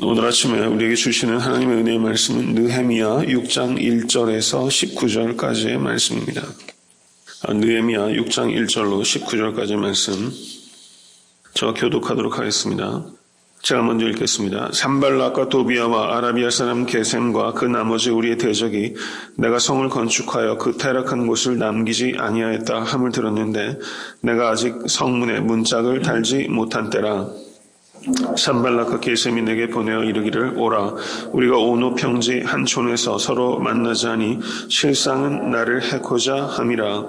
오늘 아침에 우리에게 주시는 하나님의 은혜의 말씀은 느헤미야 6장 1절에서 19절까지의 말씀입니다. 아, 느헤미야 6장 1절로 19절까지의 말씀 저와 교독하도록 하겠습니다. 제가 먼저 읽겠습니다. 산발락과 도비아와 아라비아 사람 게셈과 그 나머지 우리의 대적이 내가 성을 건축하여 그 타락한 곳을 남기지 아니하였다 함을 들었는데 내가 아직 성문에 문짝을 달지 못한 때라 산발락과 게셈이 내게 보내어 이르기를 오라 우리가 오노 평지 한 촌에서 서로 만나자니 실상은 나를 해코자 함이라.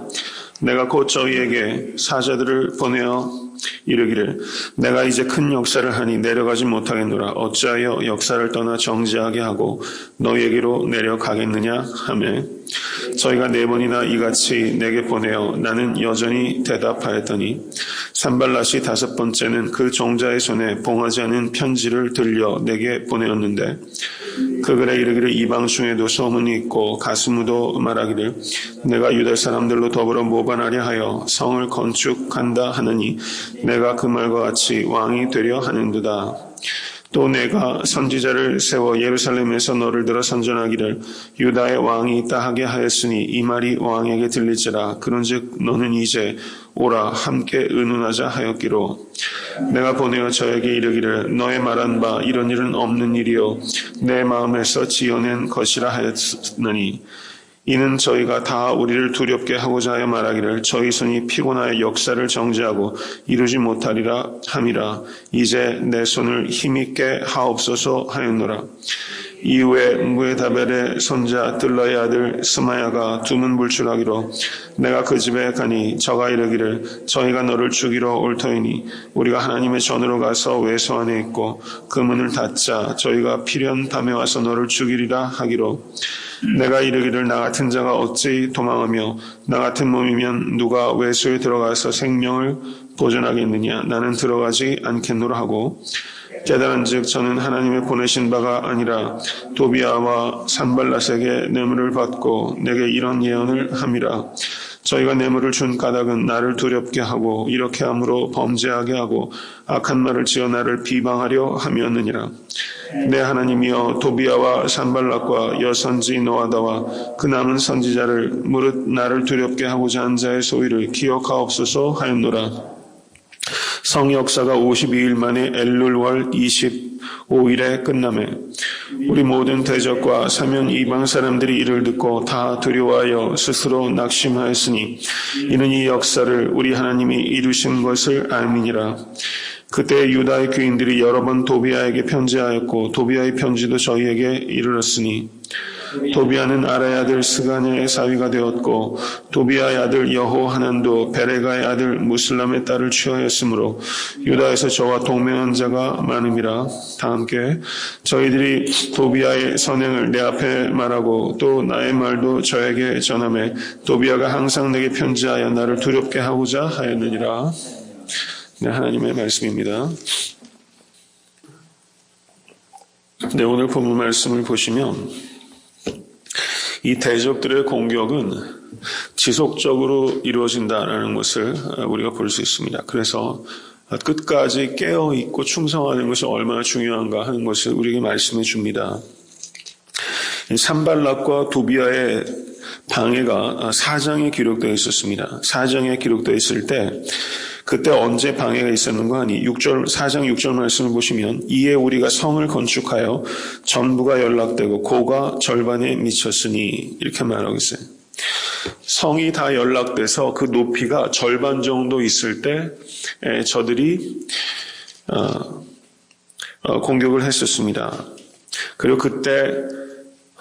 내가 곧 저희에게 사자들을 보내어 이르기를 내가 이제 큰 역사를 하니 내려가지 못하겠노라. 어찌하여 역사를 떠나 정지하게 하고 너희에게로 내려가겠느냐 하매. 저희가 네 번이나 이같이 내게 보내어 나는 여전히 대답하였더니 산발라시 다섯 번째는 그 종자의 손에 봉하지 않은 편지를 들려 내게 보내었는데 그 글에 이르기를 이방 중에도 소문이 있고 가스무도 말하기를 내가 유다 사람들로 더불어 모반하려 하여 성을 건축한다 하느니 내가 그 말과 같이 왕이 되려 하는도다. 또 내가 선지자를 세워 예루살렘에서 너를 들어 선전하기를 유다의 왕이 있다 하게 하였으니 이 말이 왕에게 들릴지라. 그런즉 너는 이제 오라 함께 의논하자 하였기로. 내가 보내어 저에게 이르기를 너의 말한 바 이런 일은 없는 일이요. 내 마음에서 지어낸 것이라 하였느니 이는 저희가 다 우리를 두렵게 하고자 하여 말하기를 저희 손이 피곤하여 역사를 정지하고 이루지 못하리라 함이라. 이제 내 손을 힘있게 하옵소서 하였노라 이후에 무에다벨의 손자 들라의 아들 스마야가 두문 불출하기로 내가 그 집에 가니 저가 이르기를 저희가 너를 죽이러 올 터이니 우리가 하나님의 전으로 가서 외소 안에 있고 그 문을 닫자 저희가 필연 밤에 와서 너를 죽이리라 하기로 내가 이르기를 나 같은 자가 어찌 도망하며 나 같은 몸이면 누가 외소에 들어가서 생명을 보존하겠느냐 나는 들어가지 않겠노라 하고 깨달은즉 저는 하나님의 보내신 바가 아니라 도비아와 산발라에게 뇌물을 받고 내게 이런 예언을 함이라. 저희가 뇌물을 준 까닭은 나를 두렵게 하고 이렇게 함으로 범죄하게 하고 악한 말을 지어 나를 비방하려 함이었느니라. 내 하나님이여 도비아와 산발락과 여선지 노아다와 그 남은 선지자를 무릇 나를 두렵게 하고자 한 자의 소위를 기억하옵소서 하였노라 성 역사가 52일 만에 엘룰월 25일에 끝남에 우리 모든 대적과 사면 이방 사람들이 이를 듣고 다 두려워하여 스스로 낙심하였으니 이는 이 역사를 우리 하나님이 이루신 것을 알미니라. 그때 유다의 귀인들이 여러 번 도비아에게 편지하였고 도비아의 편지도 저희에게 이르렀으니 도비아는 아라의 아들 스가냐의 사위가 되었고 도비아의 아들 여호 하난도 베레가의 아들 무슬람의 딸을 취하였으므로 유다에서 저와 동맹한 자가 많음이라 다 함께 저희들이 도비아의 선행을 내 앞에 말하고 또 나의 말도 저에게 전함에 도비아가 항상 내게 편지하여 나를 두렵게 하고자 하였느니라 네, 하나님의 말씀입니다. 네, 오늘 본문 말씀을 보시면 이 대적들의 공격은 지속적으로 이루어진다라는 것을 우리가 볼 수 있습니다. 그래서 끝까지 깨어 있고 충성하는 것이 얼마나 중요한가 하는 것을 우리에게 말씀해 줍니다. 산발락과 도비아의 방해가 사장에 기록되어 있었습니다. 사장에 기록되어 있을 때 그때 언제 방해가 있었는가 하니 6절 4장 6절 말씀을 보시면 이에 우리가 성을 건축하여 전부가 연락되고 고가 절반에 미쳤으니 이렇게 말하고 있어요. 성이 다 연락돼서 그 높이가 절반 정도 있을 때 에, 저들이 어, 어, 공격을 했었습니다. 그리고 그때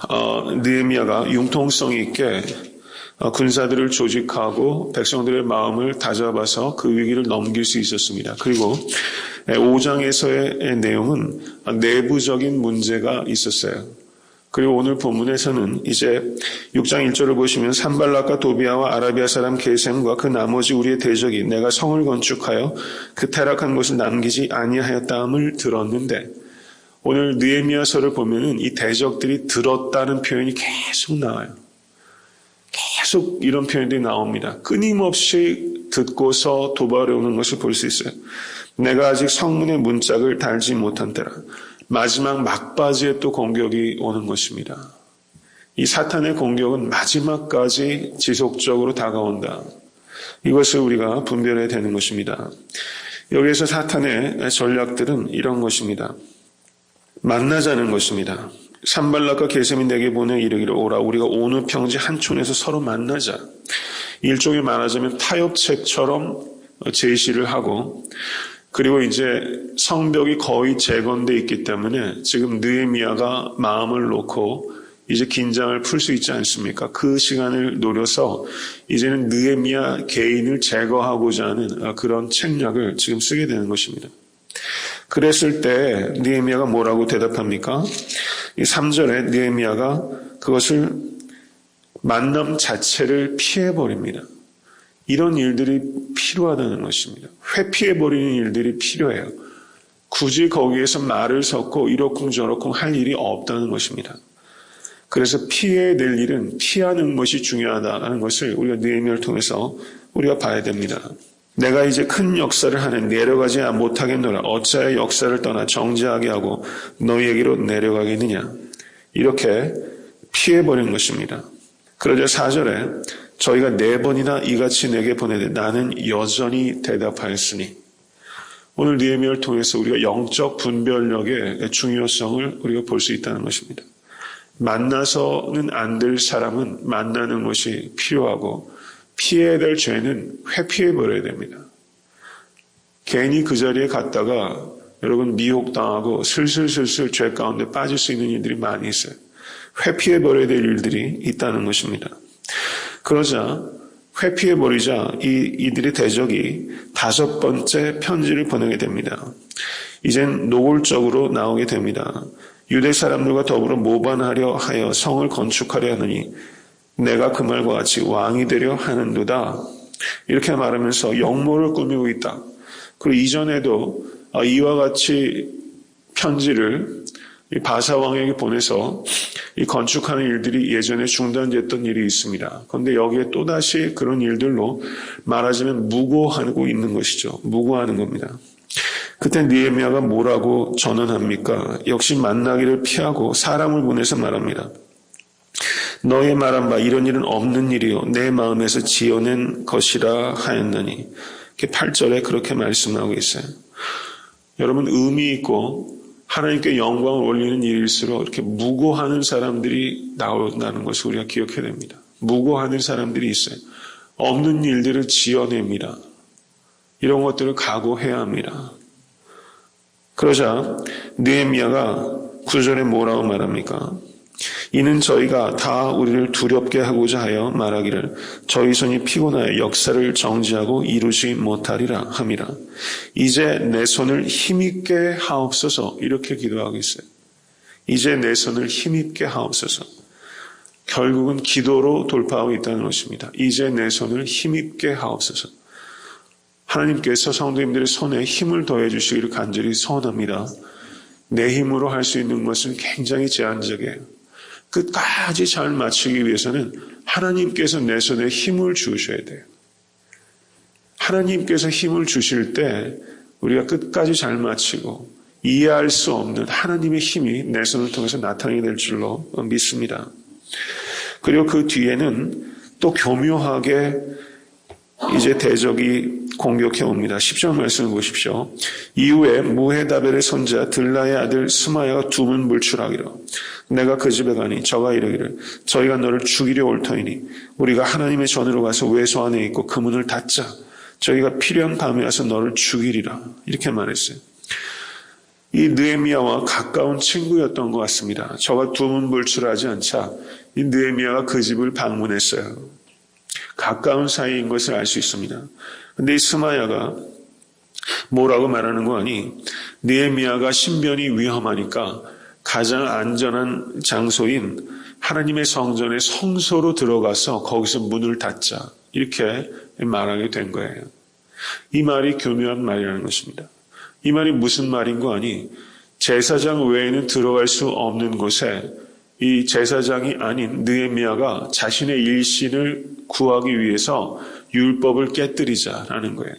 어, 느헤미야가 융통성 있게 어, 군사들을 조직하고 백성들의 마음을 다잡아서 그 위기를 넘길 수 있었습니다. 그리고 5장에서의 내용은 내부적인 문제가 있었어요. 그리고 오늘 본문에서는 이제 6장 1절을 보시면 산발락과 도비아와 아라비아 사람 게셈과 그 나머지 우리의 대적이 내가 성을 건축하여 그 타락한 곳을 남기지 아니하였다함을 들었는데 오늘 느헤미야서를 보면은 이 대적들이 들었다는 표현이 계속 나와요. 계속 이런 표현들이 나옵니다. 끊임없이 듣고서 도발해 오는 것을 볼 수 있어요. 내가 아직 성문의 문짝을 달지 못한 때라. 마지막 막바지에 또 공격이 오는 것입니다. 이 사탄의 공격은 마지막까지 지속적으로 다가온다. 이것을 우리가 분별해야 되는 것입니다. 여기에서 사탄의 전략들은 이런 것입니다. 만나자는 것입니다. 산발락과 게셈이 내게 보내 이르기를 오라 우리가 어느 평지 한 촌에서 서로 만나자. 일종의 말하자면 타협책처럼 제시를 하고 그리고 이제 성벽이 거의 재건돼 있기 때문에 지금 느헤미야가 마음을 놓고 이제 긴장을 풀 수 있지 않습니까? 그 시간을 노려서 이제는 느헤미야 개인을 제거하고자 하는 그런 책략을 지금 쓰게 되는 것입니다. 그랬을 때 느헤미야가 뭐라고 대답합니까? 이 3절에 느헤미야가 그것을 만남 자체를 피해 버립니다. 이런 일들이 필요하다는 것입니다. 회피해 버리는 일들이 필요해요. 굳이 거기에서 말을 섞고 이러쿵저러쿵 할 일이 없다는 것입니다. 그래서 피해야 될 일은 피하는 것이 중요하다는 것을 우리가 느헤미야를 통해서 우리가 봐야 됩니다. 내가 이제 큰 역사를 하는 내려가지 못하겠노라 어찌하여 역사를 떠나 정지하게 하고 너희에게로 내려가겠느냐 이렇게 피해버린 것입니다. 그러자 4절에 저희가 네 번이나 이같이 내게 보내되 나는 여전히 대답하였으니 오늘 니에미를 통해서 우리가 영적 분별력의 중요성을 우리가 볼 수 있다는 것입니다. 만나서는 안 될 사람은 만나는 것이 필요하고 피해야 될 죄는 회피해 버려야 됩니다. 괜히 그 자리에 갔다가 여러분 미혹당하고 슬슬슬슬 죄 가운데 빠질 수 있는 일들이 많이 있어요. 회피해 버려야 될 일들이 있다는 것입니다. 그러자 회피해 버리자 이 이들의 대적이 다섯 번째 편지를 보내게 됩니다. 이젠 노골적으로 나오게 됩니다. 유대 사람들과 더불어 모반하려 하여 성을 건축하려 하느니 내가 그 말과 같이 왕이 되려 하는도다. 이렇게 말하면서 영모를 꾸미고 있다. 그리고 이전에도 아, 이와 같이 편지를 바사 왕에게 보내서 이 건축하는 일들이 예전에 중단됐던 일이 있습니다. 그런데 여기에 또 다시 그런 일들로 말하자면 무고하고 있는 것이죠. 무고하는 겁니다. 그때 니에미아가 뭐라고 전언합니까? 역시 만나기를 피하고 사람을 보내서 말합니다. 너의 말한 바 이런 일은 없는 일이요 내 마음에서 지어낸 것이라 하였느니 8절에 그렇게 말씀하고 있어요. 여러분 의미 있고 하나님께 영광을 올리는 일일수록 이렇게 무고하는 사람들이 나온다는 것을 우리가 기억해야 됩니다. 무고하는 사람들이 있어요. 없는 일들을 지어냅니다. 이런 것들을 각오해야 합니다. 그러자 느헤미야가 구절에 뭐라고 말합니까? 이는 저희가 다 우리를 두렵게 하고자 하여 말하기를 저희 손이 피곤하여 역사를 정지하고 이루지 못하리라 함이라. 이제 내 손을 힘있게 하옵소서 이렇게 기도하고 있어요. 이제 내 손을 힘있게 하옵소서. 결국은 기도로 돌파하고 있다는 것입니다. 이제 내 손을 힘있게 하옵소서. 하나님께서 성도님들의 손에 힘을 더해 주시기를 간절히 소원합니다. 내 힘으로 할 수 있는 것은 굉장히 제한적이에요. 끝까지 잘 마치기 위해서는 하나님께서 내 손에 힘을 주셔야 돼요. 하나님께서 힘을 주실 때 우리가 끝까지 잘 마치고 이해할 수 없는 하나님의 힘이 내 손을 통해서 나타나게 될 줄로 믿습니다. 그리고 그 뒤에는 또 교묘하게 이제 대적이 공격해 옵니다. 10절 말씀을 보십시오. 이후에 무헤다벨의 손자 들라의 아들 스마야가 두문 물출하기로 내가 그 집에 가니 저가 이르기를 저희가 너를 죽이려 올 터이니 우리가 하나님의 전으로 가서 외소 안에 있고 그 문을 닫자 저희가 필요한 밤에 와서 너를 죽이리라 이렇게 말했어요. 이 느에미아와 가까운 친구였던 것 같습니다. 저가 두문 불출하지 않자 이 느에미아가 그 집을 방문했어요. 가까운 사이인 것을 알 수 있습니다. 근데 이 스마야가 뭐라고 말하는 거 아니? 느에미아가 신변이 위험하니까 가장 안전한 장소인 하나님의 성전의 성소로 들어가서 거기서 문을 닫자. 이렇게 말하게 된 거예요. 이 말이 교묘한 말이라는 것입니다. 이 말이 무슨 말인 거 아니? 제사장 외에는 들어갈 수 없는 곳에 이 제사장이 아닌 느에미아가 자신의 일신을 구하기 위해서 율법을 깨뜨리자라는 거예요.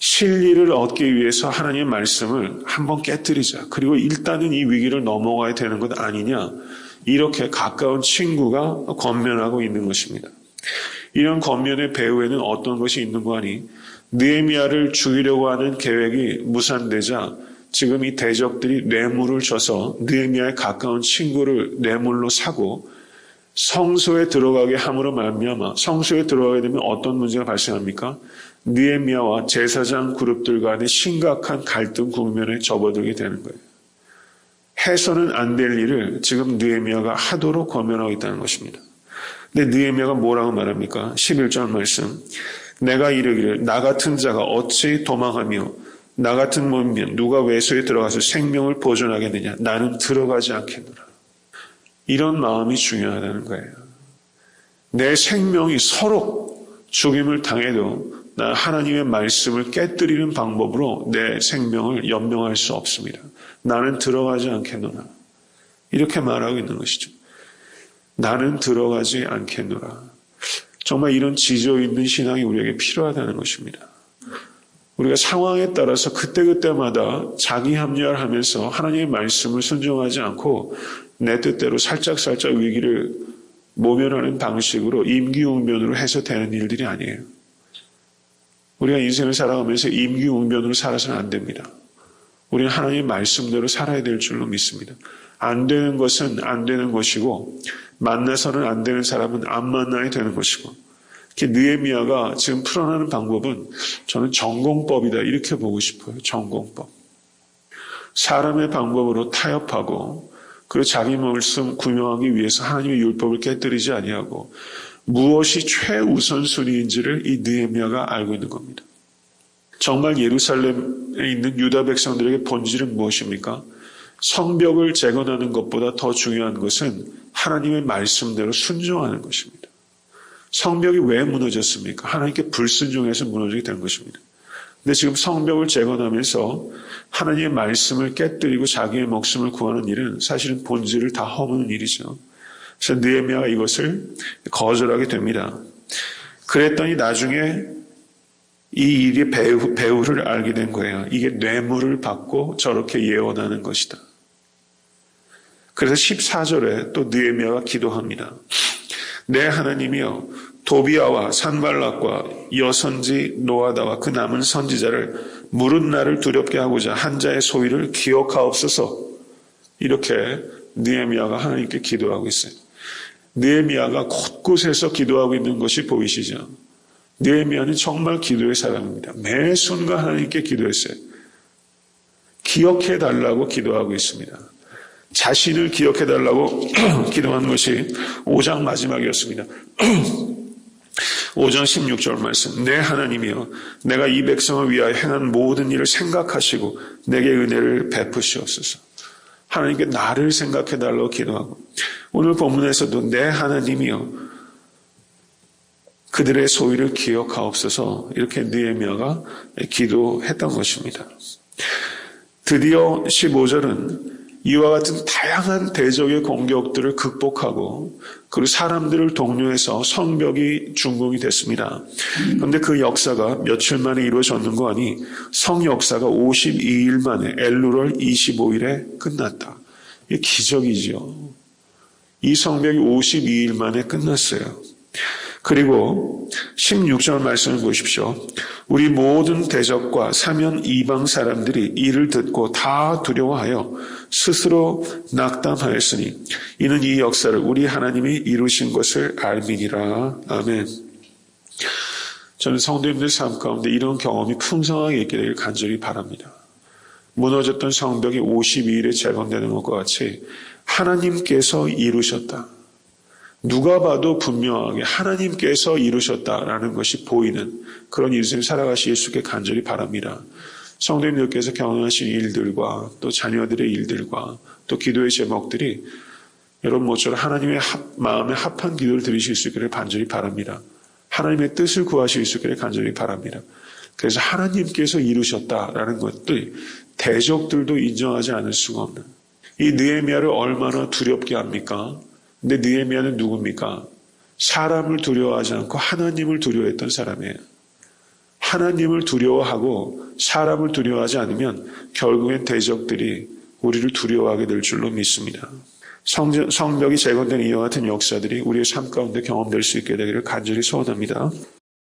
실리를 얻기 위해서 하나님의 말씀을 한번 깨뜨리자. 그리고 일단은 이 위기를 넘어가야 되는 것 아니냐. 이렇게 가까운 친구가 권면하고 있는 것입니다. 이런 권면의 배후에는 어떤 것이 있는 거 아니? 느헤미야를 죽이려고 하는 계획이 무산되자 지금 이 대적들이 뇌물을 줘서 느헤미야의 가까운 친구를 뇌물로 사고 성소에 들어가게 함으로 말미암아 성소에 들어가게 되면 어떤 문제가 발생합니까? 느헤미야와 제사장 그룹들 간의 심각한 갈등 국면에 접어들게 되는 거예요. 해서는 안 될 일을 지금 느헤미야가 하도록 권면하고 있다는 것입니다. 근데 느헤미야가 뭐라고 말합니까? 11절 말씀. 내가 이르기를 나 같은 자가 어찌 도망하며 나 같은 몸이면 누가 외소에 들어가서 생명을 보존하겠느냐? 나는 들어가지 않겠노라. 이런 마음이 중요하다는 거예요. 내 생명이 서로 죽임을 당해도 나 하나님의 말씀을 깨뜨리는 방법으로 내 생명을 연명할 수 없습니다. 나는 들어가지 않겠노라. 이렇게 말하고 있는 것이죠. 나는 들어가지 않겠노라. 정말 이런 지조 있는 신앙이 우리에게 필요하다는 것입니다. 우리가 상황에 따라서 그때그때마다 자기 합리화를 하면서 하나님의 말씀을 순종하지 않고 내 뜻대로 살짝살짝 위기를 모면하는 방식으로 임기응변으로 해서 되는 일들이 아니에요. 우리가 인생을 살아가면서 임기응변으로 살아서는 안 됩니다. 우리는 하나님의 말씀대로 살아야 될 줄로 믿습니다. 안 되는 것은 안 되는 것이고 만나서는 안 되는 사람은 안 만나야 되는 것이고 느에미아가 지금 풀어나는 방법은 저는 전공법이다 이렇게 보고 싶어요. 전공법. 사람의 방법으로 타협하고 그리고 자기 말씀 구명하기 위해서 하나님의 율법을 깨뜨리지 아니하고 무엇이 최우선 순위인지를 이 느헤미야가 알고 있는 겁니다. 정말 예루살렘에 있는 유다 백성들에게 본질은 무엇입니까? 성벽을 재건하는 것보다 더 중요한 것은 하나님의 말씀대로 순종하는 것입니다. 성벽이 왜 무너졌습니까? 하나님께 불순종해서 무너지게 된 것입니다. 근데 지금 성벽을 재건하면서 하나님의 말씀을 깨뜨리고 자기의 목숨을 구하는 일은 사실은 본질을 다 허무는 일이죠. 그래서 느헤미야가 이것을 거절하게 됩니다. 그랬더니 나중에 이 일의 배후, 배후를 알게 된 거예요. 이게 뇌물을 받고 저렇게 예언하는 것이다. 그래서 14절에 또 느헤미야가 기도합니다. 내 하나님이여 도비아와 산발락과 여선지 노아다와 그 남은 선지자를 물은 나를 두렵게 하고자 한 자의 소위를 기억하옵소서 이렇게 느헤미야가 하나님께 기도하고 있어요. 느헤미야가 곳곳에서 기도하고 있는 것이 보이시죠? 느헤미야는 정말 기도의 사람입니다. 매 순간 하나님께 기도했어요. 기억해 달라고 기도하고 있습니다. 자신을 기억해 달라고 기도한 것이 5장 마지막이었습니다. 5장 16절 말씀. 내 하나님이여, 내가 이 백성을 위하여 행한 모든 일을 생각하시고 내게 은혜를 베푸시옵소서. 하나님께 나를 생각해 달라고 기도하고 오늘 본문에서도 내 하나님이여 그들의 소위를 기억하옵소서 이렇게 느헤미야가 기도했던 것입니다. 드디어 15절은 이와 같은 다양한 대적의 공격들을 극복하고 그리고 사람들을 독려해서 성벽이 준공이 됐습니다. 그런데 그 역사가 며칠 만에 이루어졌는 거 아니 성 역사가 52일 만에 엘루럴 25일에 끝났다. 이게 기적이죠. 이 성벽이 52일 만에 끝났어요. 그리고 16절 말씀을 보십시오. 우리 모든 대적과 사면 이방 사람들이 이를 듣고 다 두려워하여 스스로 낙담하였으니 이는 이 역사를 우리 하나님이 이루신 것을 알미니라. 아멘. 저는 성도님들 삶 가운데 이런 경험이 풍성하게 있게 되길 간절히 바랍니다. 무너졌던 성벽이 52일에 재건되는 것과 같이 하나님께서 이루셨다. 누가 봐도 분명하게 하나님께서 이루셨다라는 것이 보이는 그런 인생 살아가시 예수께 간절히 바랍니다. 성도님들께서 경험하신 일들과 또 자녀들의 일들과 또 기도의 제목들이 여러분 모처럼 하나님의 합, 마음에 합한 기도를 드리실 수 있기를 간절히 바랍니다. 하나님의 뜻을 구하실 수 있기를 간절히 바랍니다. 그래서 하나님께서 이루셨다라는 것들 대적들도 인정하지 않을 수가 없는 이 느헤미야를 얼마나 두렵게 합니까? 근데 느헤미야는 누굽니까? 사람을 두려워하지 않고 하나님을 두려워했던 사람이에요. 하나님을 두려워하고 사람을 두려워하지 않으면 결국엔 대적들이 우리를 두려워하게 될 줄로 믿습니다. 성벽이 재건된 이와 같은 역사들이 우리의 삶 가운데 경험될 수 있게 되기를 간절히 소원합니다.